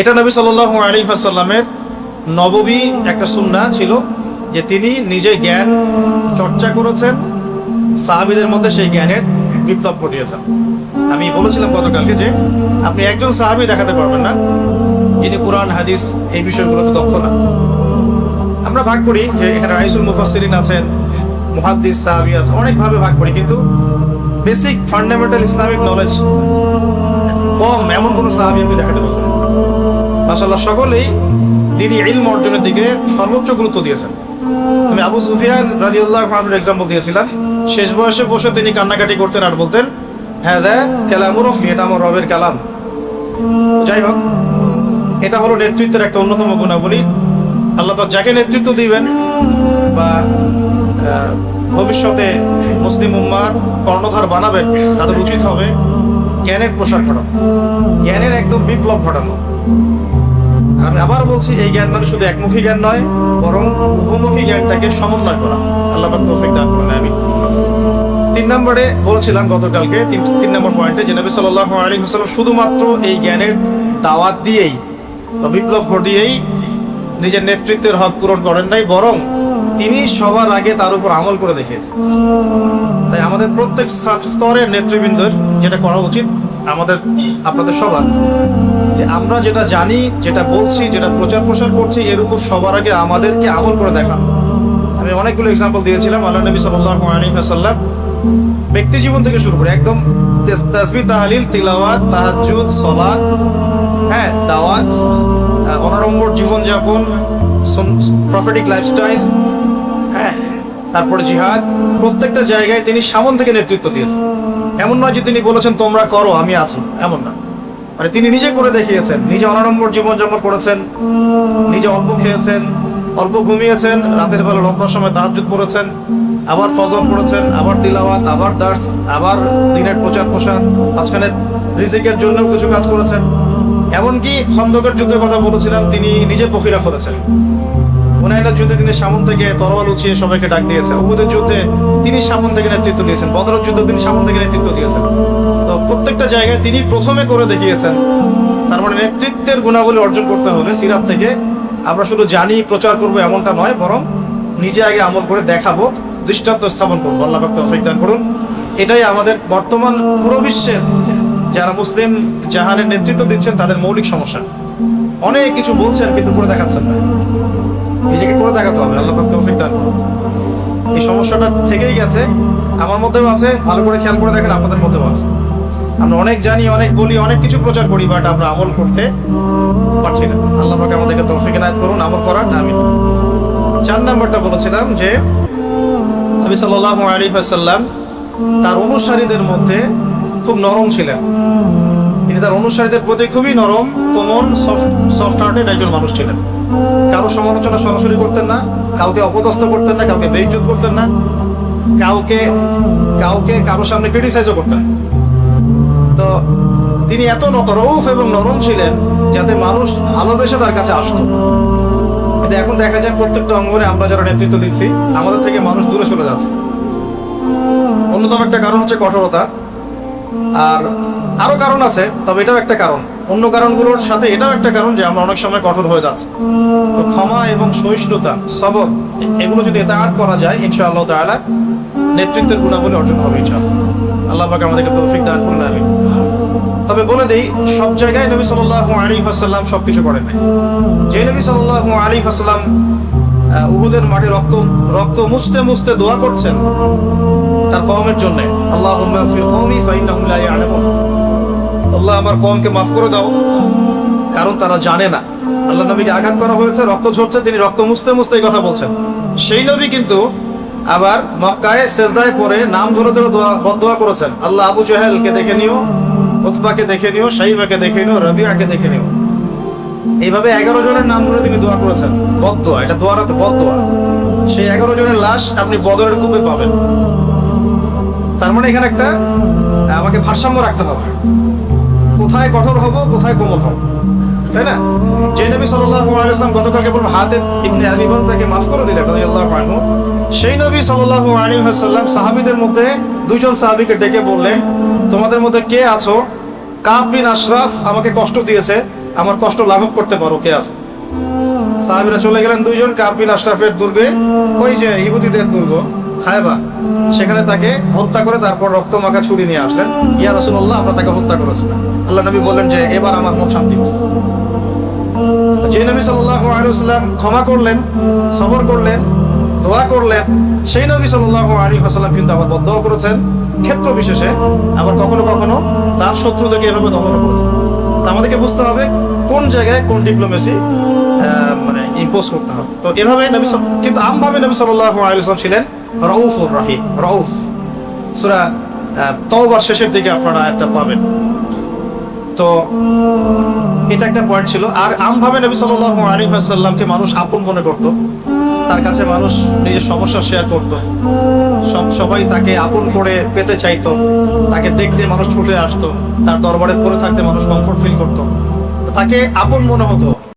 এটা নবী সাল্লাল্লাহু আলাইহি ওয়াসাল্লামের নববী একটা সুন্না ছিল যে তিনি নিজে জ্ঞান চর্চা করেছেন, সাহাবীদের মধ্যে সেই জ্ঞানের বিপ্লব ঘটিয়েছেন। আমি বলেছিলাম গতকালকে যে আপনি একজন সাহাবী দেখাতে পারবেন না, যিনি কোরআন, হাদিস এই বিষয়গুলোতে দক্ষ না। আমরা ভাগ করি যে এখানে রাইসুল মুফাসসিরিন আছেন, মুহাদ্দিস সাহাবী আছে, অনেকভাবে ভাগ করি, কিন্তু বেসিক ফান্ডামেন্টাল ইসলামিক নলেজ কম, এমন কোনো সাহাবী আপনি দেখাতে পারবেন না। মাশাআল্লাহ, সকলেই তিনি ইলম অর্জনের দিকে সর্বোচ্চ গুরুত্ব দিয়েছেন। আমি আবু সুফিয়ান রাদিয়াল্লাহু আনহুর এক্সাম্পল দিয়েছিলাম। শেষ বয়সে বসে তিনি কান্নাকাটি করতেন আর বলতেন হ্যাঁ দা কালামুর এটা আমার রবের কালাম। যাই হোক এটা হলো নেতৃত্বের একটা অন্যতম গুণাবলী। আল্লাহ যাকে নেতৃত্ব দিবেন বা ভবিষ্যতে মুসলিম উম্মার কর্ণধার বানাবেন, তাদের উচিত হবে জ্ঞানের প্রসার ঘটানো। জ্ঞানের একদম বিপ্লব ঘটানো। আমি আবার বলছি, এই জ্ঞান মানে শুধু একমুখী জ্ঞান নয়, বরং বহুমুখী জ্ঞানটাকে সমন্বয় করা। আল্লাহ তৌফিক দান করেন আমি তিন নম্বরে বলছিলাম গতকালকে, তিন তিন নম্বর পয়েন্টে যে নবী সাল্লাল্লাহু আলাইহি ওয়াসাল্লাম শুধুমাত্র এই জ্ঞানের দাওয়াত দিয়েই বা বিপ্লব ঘটিয়েই নিজের নেতৃত্বের হক পূরণ করেন নাই, বরং তিনি সবার আগে তার উপর আমল করে দেখিয়েছেন। তাই আমাদের প্রত্যেক স্তরের নেতৃবৃন্দের যেটা করা উচিত, আমাদের, আপনাদের সবার যে আমরা যেটা জানি, যেটা বলছি, যেটা প্রচার প্রসার করছি, এর উপর সবার আগে আমাদেরকে আমল করে দেখান আমি অনেকগুলো এক্সাম্পল দিয়েছিলাম, আল্লাহ নবী সাল্লাল্লাহু আলাইহি ওয়াসাল্লাম ব্যক্তি জীবন থেকে শুরু করে একদম তেস- তাসবিহ, তাহলিল, তিলাওয়াত, তাহাজ্জুদ সালাত হ্যাঁ দাওয়াত অনাড়ম্বর জীবনযাপন প্রফেটিক লাইফস্টাইল হ্যাঁ তারপরে জিহাদ, প্রত্যেকটা জায়গায় তিনি সামন থেকে নেতৃত্ব দিয়েছেন। এমন নয় যে তিনি বলেছেন, তোমরা করো, আমি আছি। এমন না। মানে তিনি নিজে করে দেখিয়েছেন, নিজে অনাড়ম্বর জীবনযাপন করেছেন, নিজে অল্প খেয়েছেন, অল্প ঘুমিয়েছেন, রাতের বেলা লম্বা সময় তাহাজ্জুদ পড়েছেন, আবার ফজল পড়েছেন, আবার তিলাওয়াত, আবার দার্স, আবার দিনের প্রচার প্রসার মাঝখানে রিজিকের জন্য কিছু কাজ করেছেন। এমনকি খন্দকের যুদ্ধের কথা বলেছিলাম, তিনি নিজে পখিরা করেছেন। হুনাইনের যুদ্ধে তিনি সামন থেকে তরোয়াল উঁচিয়ে সবাইকে ডাক দিয়েছেন। উহুদের যুদ্ধে তিনি সামন থেকে নেতৃত্ব দিয়েছেন। বদরের যুদ্ধে তিনি সামন থেকে নেতৃত্ব দিয়েছেন। প্রত্যেকটা জায়গায় তিনি প্রথমে করে দেখিয়েছেন। তার মানে নেতৃত্বের গুণাবলী অর্জন করতে হলে সিরাত থেকে আমরা শুধু জানি, প্রচার করব এমনটা নয়, বরং নিজে আগে আমল করে দেখাবো, দৃষ্টান্ত স্থাপন করব। আল্লাহ তৌফিক দান করুন। এটাই আমাদের বর্তমান পুরো বিশ্বের যারা মুসলিম জাহানের নেতৃত্ব দিচ্ছেন, তাদের মৌলিক সমস্যা। অনেক কিছু বলছেন, কিন্তু করে দেখাচ্ছেন না। নিজেকে করে দেখাতে হবে। আল্লাহ তৌফিক দান। এই সমস্যাটা থেকেই গেছে। আমার মধ্যেও আছে। ভালো করে খেয়াল করে দেখেন, আপনাদের মধ্যেও আছে। আমরা অনেক জানি, অনেক বলি, অনেক কিছু প্রচার করি বাট আমরা আমল করতে পারছি না। আল্লাহ পাক আমাদেরকে তৌফিক এনায়েত করুন, আমল করার আমি চার নাম্বারটা বলেছিলাম যে, নবী সাল্লাল্লাহু আলাইহি ওয়াসাল্লাম তার অনুসারীদের মধ্যে খুব নরম ছিলেন। তিনি তার অনুসারীদের প্রতি খুবই নরম কোমল সফট সফট একজন মানুষ ছিলেন। কারও সমালোচনা সরাসরি করতেন না, কাউকে অপদস্থ করতেন না, কাউকে বেইজ্জত করতেন না, কাউকে কাউকে কারও সামনে ক্রিটিসাইজও করতেন না। তো তিনি এত রউফ এবং নরম ছিলেন যাতে মানুষ ভালোবেসে তার কাছে আসতো। এটা এখন দেখা যায় প্রত্যেকটা অঙ্গনে আমরা যারা নেতৃত্ব দিচ্ছি, আমাদের থেকে মানুষ দূরে সরে যাচ্ছে। অন্যতম একটা কারণ হচ্ছে কঠোরতা। আর আরও কারণ আছে, তবে এটাও একটা কারণ। অন্য কারণগুলোর সাথে এটাও একটা কারণ যে আমরা অনেক সময় কঠোর হয়ে যাচ্ছি। ক্ষমা এবং সহিষ্ণুতা, সবর এগুলো যদি এতাহাত করা যায়, ইনশাআল্লাহ তাআলা নেতৃত্বের গুণাবলী অর্জন হবে ইনশাআল্লাহ। আল্লাহ পাক আমাদেরকে তৌফিক দান করুন তবে বলে দেই, সব জায়গায় নবী যে নবী উহুদের মাঠে রক্ত রক্ত মুছতে মুছতে দোয়া করছেন তার কওমের জন্য। ইয়ালামুন। আল্লাহ আমার কওমকে মাফ করে দাও, কারণ তারা জানে না। আল্লাহ নবীকে আঘাত করা হয়েছে, রক্ত ঝরছে, তিনি রক্ত মুছতে মুছতে এই কথা বলছেন। সেই নবী কিন্তু আবার মক্কায় সেজদায় পরে নাম ধরে ধরে দোয়া বদোয়া করেছেন। আল্লাহ আবু জাহেলকে দেখে নিও, উতবাকে দেখে নিও শাইবাকে দেখে নিও, রবিয়াকে দেখে নিও। এইভাবে এগারো জনের নাম ধরে তিনি দোয়া করেছেন। বদোয়া এটা দোয়ার হাতে বদোয়া সেই এগারো জনের লাশ আপনি বদরের কূপে পাবেন। তার মানে এখানে একটা, আমাকে ভারসাম্য রাখতে হবে। কোথায় কঠোর হব, কোথায় কোমল হব। তাই না? যে নবী হাতে ইবনে আবি তাকে মাফ করে দিলেন আনহু। সেই নবী আলাইহি ওয়াসাল্লাম সাহাবীদের মধ্যে দুইজন সাহাবীকে ডেকে বললেন, তোমাদের মধ্যে কে আছো? কাব বিন আশরাফ আমাকে কষ্ট দিয়েছে, আমার কষ্ট লাঘব করতে পারো, কে আছে? সাহাবিরা চলে গেলেন দুইজন কাবিল আশরাফের দুর্গে, ওই যে ইহুদিদের দুর্গ। খায়বা। সেখানে তাকে হত্যা করে তারপর রক্ত মাখা ছুরি নিয়ে আসলেন। ইয়া রাসূলুল্লাহ, আমরা তাকে হত্যা করেছিলাম। আল্লাহ নবী বললেন যে, এবার আমার মন শান্তি পেয়েছে যে নবী আলাইহি ক্ষমা করলেন, সবর করলেন, দোয়া করলেন, সেই নবী সাল্লাল্লাহু আলাইহি ওয়াসাল্লাম কিন্তু আবার বদ্ধ করেছেন। ক্ষেত্র বিশেষে আবার কখনো কখনো তার শত্রুদেরকে এভাবে দমন করেছেন। তা আমাদেরকে বুঝতে হবে কোন জায়গায় কোন ডিপ্লোমেসি মানে ইম্পোজ করতে হবে। তো এভাবে নবী কিন্তু আমভাবে নবী আলাইহি ওয়াসাল্লাম ছিলেন। রউফুর রহিম, রউফ। সূরা তওবার শেষের দিকে আপনারা একটা পাবেন। তো এটা একটা পয়েন্ট ছিল। আর আমভাবে নবী সাল্লাল্লাহু আলাইহি ওয়াসাল্লামকে মানুষ আপন মনে করত। তার কাছে মানুষ নিজের সমস্যা শেয়ার করত। সব, সবাই তাকে আপন করে পেতে চাইতো। তাকে দেখতে মানুষ ছুটে আসতো। তার দরবারে পড়ে থাকতে মানুষ কমফোর্ট ফিল করতো। তাকে আপন মনে হতো।